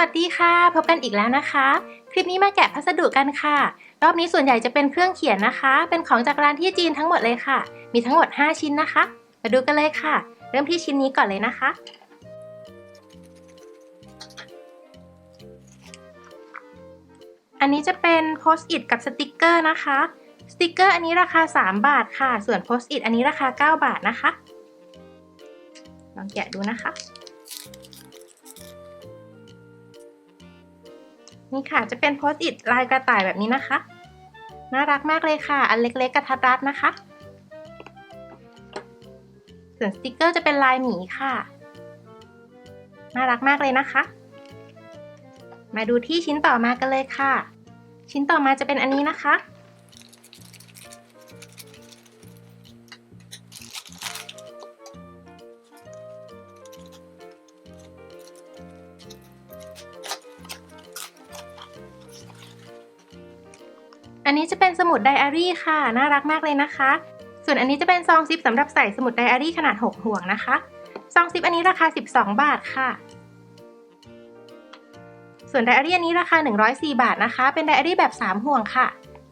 วัสดีค่ะ พบกันอีกแล้วนะคะ คลิปนี้มาแกะพัสดุกันค่ะ รอบนี้ส่วนใหญ่จะเป็นเครื่องเขียนนะคะ เป็นของจากร้านที่จีนทั้งหมดเลยค่ะ มีทั้งหมด 5 ชิ้นนะคะ มาดูกันเลยค่ะ เริ่มที่ชิ้นนี้ก่อนเลยนะคะ อันนี้จะเป็นโพสต์อิทกับสติกเกอร์นะคะ สติกเกอร์อันนี้ราคา 3 บาทค่ะ ส่วนโพสต์อิทอันนี้ราคา 9 บาทนะคะ ลองแกะดูนะคะ นี่ค่ะจะเป็นโพสต์อิดลายกระต่ายแบบนี้นะคะ น่ารักมากเลยค่ะ อันเล็กๆกระทัดรัดนะคะ ส่วนสติกเกอร์จะเป็นลายหมีค่ะ น่ารักมากเลยนะคะ มาดูที่ชิ้นต่อมากันเลยค่ะ ชิ้นต่อมาจะเป็นอันนี้นะคะ อันนี้จะเป็นสมุดไดอารี่ค่ะ น่ารักมากเลยนะคะ ส่วนอันนี้จะเป็นซองซิปสำหรับใส่สมุดไดอารี่ขนาด 6 ห่วงนะคะ ซองซิปอันนี้ราคา 12 บาทค่ะ ส่วนไดอารี่อันนี้ราคา 104 บาทนะคะ เป็นไดอารี่แบบ 3 ห่วงค่ะ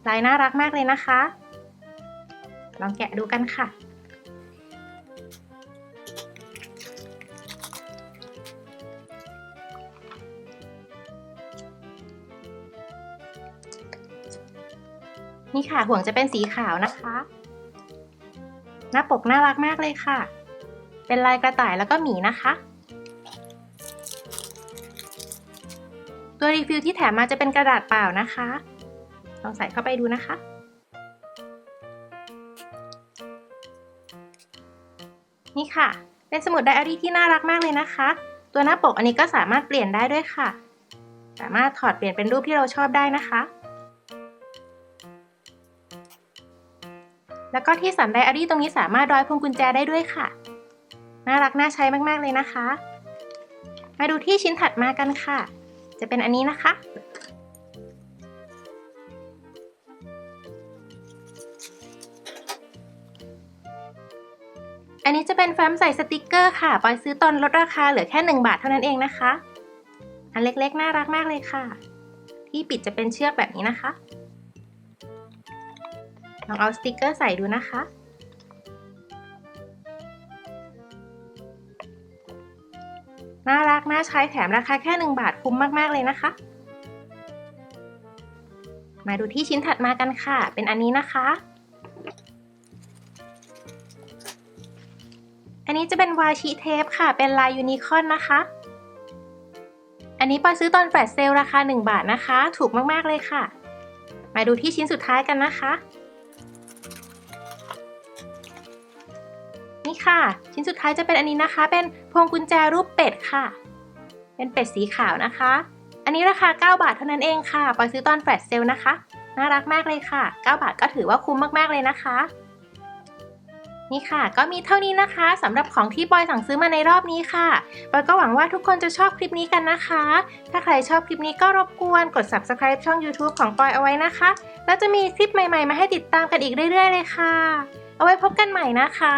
ลายน่ารักมากเลยนะคะ ลองแกะดูกันค่ะ นี่ค่ะห่วงจะเป็นสีขาวนะคะ หน้าปกน่ารักมากเลยค่ะ เป็นลายกระต่ายแล้วก็หมีนะคะ ตัวรีฟิลที่แถมมาจะเป็นกระดาษเปล่านะคะ ลองใส่เข้าไปดูนะคะนี่ค่ะ เป็นสมุดไดอารี่ที่น่ารักมากเลยนะคะ ตัวหน้าปกอันนี้ก็สามารถเปลี่ยนได้ด้วยค่ะ สามารถถอดเปลี่ยนเป็นรูปที่เราชอบได้นะคะ แล้วก็ที่สันไดอารี่ตรงนี้สามารถร้อยพวงกุญแจได้ด้วยค่ะ น่ารักน่าใช้มากๆเลยนะคะ มาดูที่ชิ้นถัดมากันค่ะ จะเป็นอันนี้นะคะ อันนี้จะเป็นแฟ้มใส่สติกเกอร์ค่ะ ปอยซื้อตอนลดราคาเหลือแค่ 1 บาทเท่านั้นเองนะคะ อันเล็กๆ น่ารักมากเลยค่ะ ที่ปิดจะเป็นเชือกแบบนี้นะคะ ลองเอาสติกเกอร์ใส่ดูนะคะ น่ารัก น่าใช้แถมราคาแค่ 1 บาทคุ้มมาก ๆ เลยนะคะ มาดูที่ชิ้นถัดมากันค่ะ เป็นอันนี้นะคะ อันนี้จะเป็นวาชิเทปค่ะ เป็นลายยูนิคอร์นนะคะ อันนี้ปอซื้อตอนแฟลชเซลราคา 1 บาทนะคะ ถูกมาก ๆ เลยค่ะ มาดูที่ชิ้นสุดท้ายกันนะคะ นี่ค่ะ ชิ้นสุดท้ายจะเป็นอันนี้นะคะ เป็นพวงกุญแจรูปเป็ดค่ะ เป็นเป็ดสีขาวนะคะ อันนี้ราคา 9 บาทเท่านั้นเองค่ะปอยซื้อตอนแฟลชเซลนะคะ น่ารักมากเลยค่ะ 9 บาทก็ถือว่าคุ้มมากๆเลยนะคะ นี่ค่ะ ก็มีเท่านี้นะคะสำหรับของที่ปอยสั่งซื้อมาในรอบนี้ค่ะปอยก็หวังว่าทุกคนจะชอบคลิปนี้กันนะคะ ถ้าใครชอบคลิปนี้ก็รบกวนกด subscribe ช่อง YouTube ของปอยเอาไว้นะคะ แล้วจะมีคลิปใหม่ๆ มาให้ติดตามกันอีกเรื่อย ๆ เลยค่ะเอาไว้พบกันใหม่นะคะ